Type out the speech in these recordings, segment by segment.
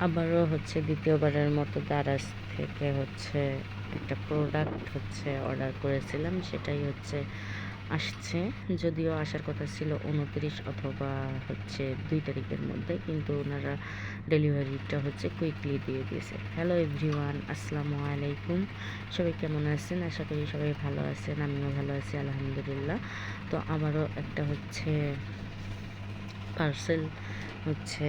আবারও হচ্ছে দ্বিতীয়বারের মতো দারাজ থেকে হচ্ছে একটা প্রোডাক্ট হচ্ছে অর্ডার করেছিলাম, সেটাই হচ্ছে আসছে। যদিও আসার কথা ছিল উনত্রিশ অথবা হচ্ছে দুই তারিখের মধ্যে, কিন্তু ওনারা ডেলিভারিটা হচ্ছে কুইকলি দিয়ে দিয়েছে। হ্যালো এভরিওয়ান আসসালামু আলাইকুম। সবাই কেমন আছেন? আশা করি সবাই ভালো আছেন, আমিও ভালো আছি, আলহামদুলিল্লাহ। তো আবারও একটা হচ্ছে পার্সেল হচ্ছে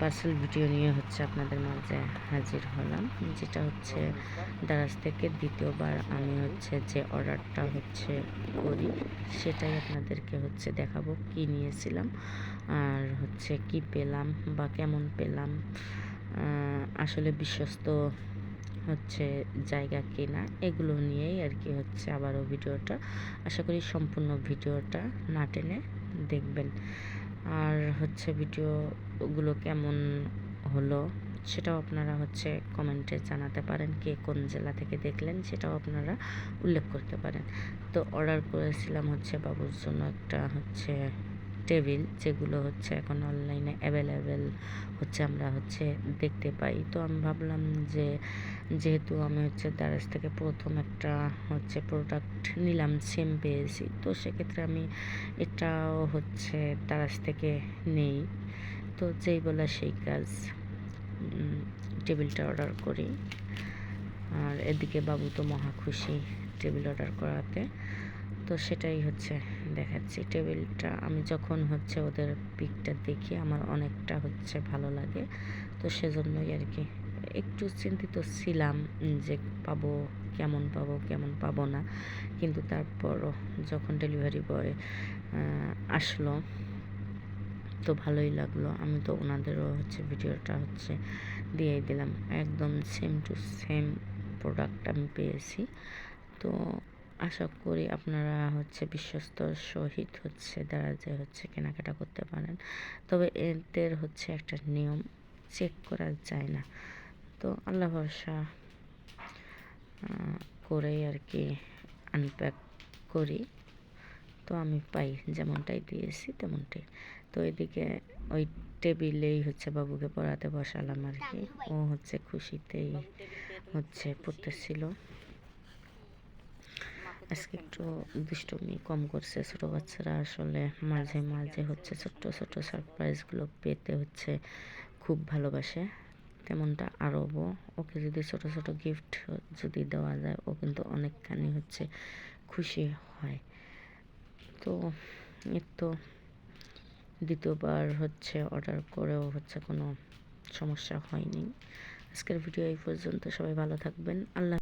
পার্সেল ভিডিও নিয়ে হচ্ছে আপনাদের মাঝে হাজির হলাম, যেটা হচ্ছে দারাজ থেকে দ্বিতীয়বার আমি হচ্ছে যে অর্ডারটা হচ্ছে করি, সেটাই আপনাদেরকে হচ্ছে দেখাবো কি নিয়েছিলাম, আর হচ্ছে কি পেলাম বা কেমন পেলাম আসলে বিশ্বস্ত হচ্ছে জায়গা কেনা, এগুলো নিয়েই আর কি হচ্ছে আবারও ভিডিওটা। আশা করি সম্পূর্ণ ভিডিওটা না টেনে দেখবেন। আর হচ্ছে ভিডিওগুলো কেমন হলো সেটাও আপনারা হচ্ছে কমেন্টে জানাতে পারেন, কে কোন জেলা থেকে দেখলেন সেটাও আপনারা উল্লেখ করতে পারেন। তো অর্ডার করেছিলাম হচ্ছে বাবুর জন্য একটা হচ্ছে টেবিল যেগুলো হচ্ছে এখন অনলাইনে অ্যাভেলেবেল হচ্ছে আমরা হচ্ছে দেখতে পাই। তো আমি ভাবলাম যে যেহেতু আমি হচ্ছে দারাজ থেকে প্রথম একটা হচ্ছে প্রোডাক্ট নিলাম সেম পেয়েছি। তো সেক্ষেত্রে আমি এটাও হচ্ছে দারাজ থেকে নেই। তো যেই বলা সেই কাজ টেবিলটা অর্ডার করি। আর এদিকে বাবু তো মহা খুশি টেবিল অর্ডার করাতে। তো সেটাই হচ্ছে দেখাচ্ছি। টেবিলটা আমি যখন হচ্ছে ওদের পিকটা দেখি, আমার অনেকটা হচ্ছে ভালো লাগে। তো সেজন্যই আর কি। একটু চিন্তিত ছিলাম যে পাবো, কেমন পাবো কেমন পাবো না। কিন্তু তারপরও যখন ডেলিভারি বয় আসলো, তো ভালোই লাগল। আমি তো ওনাদেরও হচ্ছে ভিডিওটা হচ্ছে দিয়ে দিলাম। একদম সেম টু সেম প্রোডাক্ট আমি পেয়েছি। তো আশা করি আপনারা হচ্ছে বিশ্বস্ত সহিত হচ্ছে দ্বারা যে হচ্ছে কেনাকাটা করতে পারেন। তবে এদের হচ্ছে একটা নিয়ম চেক করা যায় না। তো আল্লাহ ভরসা করেই আর কি আনপ্যাক করি। তো আমি পাই, যেমনটাই দিয়েছি তেমনটাই। তো এদিকে ওই টেবিলেই হচ্ছে বাবুকে পড়াতে বসালাম আর কি। ও হচ্ছে খুশিতেই হচ্ছে পড়তেছিল। আজকে একটু দুষ্টুমি কম করছে, ছোটো বাচ্চারা আসলে মাঝে মাঝে হচ্ছে ছোট্ট ছোট্ট সারপ্রাইজগুলো পেতে হচ্ছে, খুব ভালোবাসে। তেমনটা আরবও। ওকে যদি ছোট ছোট গিফট যদি দেওয়া যায়, ও কিন্তু অনেকখানি হচ্ছে খুশি হয়। তো এর তো দ্বিতীয়বার হচ্ছে অর্ডার করেও হচ্ছে কোনো সমস্যা হয়নি। আজকের ভিডিও এই পর্যন্ত। সবাই ভালো থাকবেন। আল্লাহ